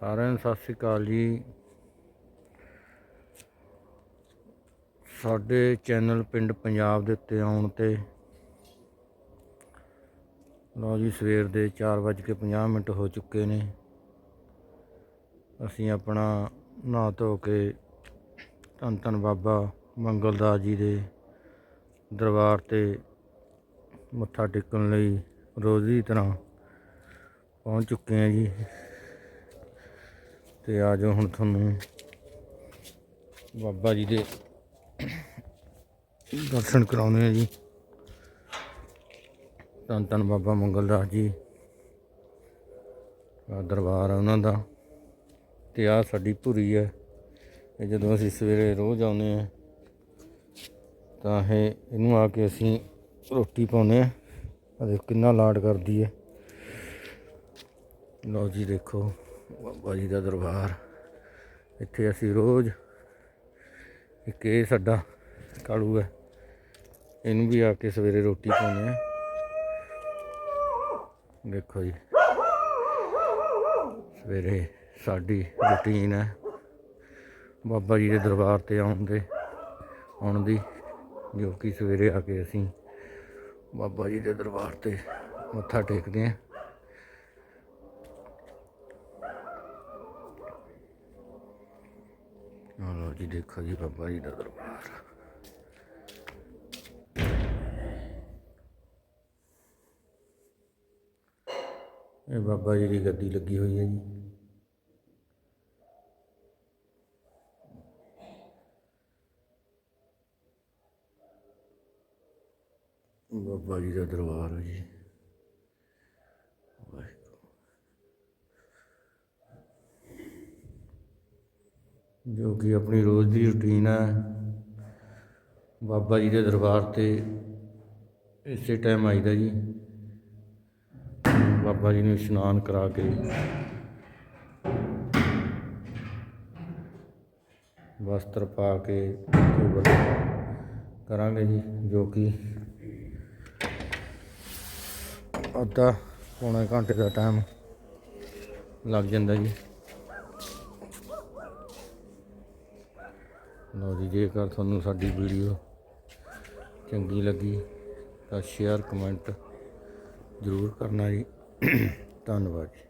ਸਾਰਿਆਂ ਨੂੰ ਸਤਿ ਸ੍ਰੀ ਅਕਾਲ ਜੀ। ਸਾਡੇ ਚੈਨਲ ਪਿੰਡ ਪੰਜਾਬ ਦੇ ਉੱਤੇ ਆਉਣ ਤੇ ਲਓ ਜੀ, ਸਵੇਰ ਦੇ 4:50 ਮਿੰਟ ਹੋ ਚੁੱਕੇ ਨੇ। ਅਸੀਂ ਆਪਣਾ ਨਹਾ ਧੋ ਕੇ ਧੰਨ ਧੰਨ ਬਾਬਾ ਮੰਗਲਦਾਸ ਜੀ ਦੇ ਦਰਬਾਰ ਤੇ ਮੱਥਾ ਟੇਕਣ ਲਈ ਰੋਜ਼ ਦੀ ਤਰ੍ਹਾਂ ਪਹੁੰਚ ਚੁੱਕੇ ਹਾਂ ਜੀ। ਤੇ ਆ ਜਾਓ ਹੁਣ ਤੁਹਾਨੂੰ ਬਾਬਾ ਜੀ ਦੇ ਦਰਸ਼ਨ ਕਰਾਉਣੇ ਆ ਜੀ। ਧੰਨ ਧੰਨ ਬਾਬਾ ਮੰਗਲਦਾਸ ਜੀ। ਆ ਦਰਬਾਰ ਆ ਉਹਨਾਂ ਦਾ ਤੇ ਆ ਸਾਡੀ ਭੁਰੀ ਹੈ। ਇਹ ਜਦੋਂ ਅਸੀਂ ਸਵੇਰੇ ਰੋਜ਼ ਆਉਂਦੇ ਆ ਤਾਂ ਇਹ, ਇਹਨੂੰ ਆ ਕੇ ਅਸੀਂ ਰੋਟੀ ਪਾਉਂਦੇ ਆ ਆ ਕਿੰਨਾ ਲਾਡ ਕਰਦੀ ਹੈ। ਲਓ ਜੀ ਦੇਖੋ। ਬਾਬਾ ਜੀ ਦਾ ਦਰਬਾਰ। ਇੱਥੇ ਅਸੀਂ ਰੋਜ਼ ਇੱਕ ਇਹ ਸਾਡਾ ਕਾਲੂ ਹੈ। ਇਹਨੂੰ ਵੀ ਆ ਕੇ ਸਵੇਰੇ ਰੋਟੀ ਪਾਉਂਦੇ ਆ ਦੇਖੋ ਜੀ, ਸਵੇਰੇ ਸਾਡੀ ਰੁਟੀਨ ਹੈ। ਬਾਬਾ ਜੀ ਦੇ ਦਰਬਾਰ ਤੇ ਆਉਣ ਦੇ, ਆਉਣ ਦੀ, ਜੋ ਕਿ ਸਵੇਰੇ ਆ ਕੇ ਅਸੀਂ ਬਾਬਾ ਜੀ ਦੇ ਦਰਬਾਰ ਤੇ ਮੱਥਾ ਟੇਕਦੇ ਹਾਂ। ਆਹ ਜੀ ਦੇਖੋ ਜੀ ਬਾਬਾ ਜੀ ਦਾ ਦਰਬਾਰ। ਇਹ ਬਾਬਾ ਜੀ ਦੀ ਗੱਦੀ ਲੱਗੀ ਹੋਈ ਹੈ ਜੀ। ਬਾਬਾ ਜੀ ਦਾ ਦਰਬਾਰ ਹੈ ਜੀ। ਜੋ ਕਿ ਆਪਣੀ ਰੋਜ਼ ਦੀ ਰੁਟੀਨ ਹੈ। ਬਾਬਾ ਜੀ ਦੇ ਦਰਬਾਰ ਤੇ ਇਸੇ ਟਾਈਮ ਆਈਦਾ ਜੀ। ਬਾਬਾ ਜੀ ਨੂੰ ਇਸ਼ਨਾਨ ਕਰਾ ਕੇ। ਵਸਤਰ ਪਾ ਕੇ ਧੂਪ ਕਰਾਂਗੇ ਜੀ, ਜੋ ਕਿ ਅੱਧਾ ਪੌਣੇ ਘੰਟੇ ਦਾ ਟਾਈਮ ਲੱਗ ਜਾਂਦਾ ਜੀ। ਲਓ ਜੀ, ਜੇਕਰ ਤੁਹਾਨੂੰ ਸਾਡੀ ਵੀਡੀਓ ਚੰਗੀ ਲੱਗੀ ਤਾਂ ਸ਼ੇਅਰ ਕਮੈਂਟ ਜ਼ਰੂਰ ਕਰਨਾ ਜੀ। ਧੰਨਵਾਦ ਜੀ।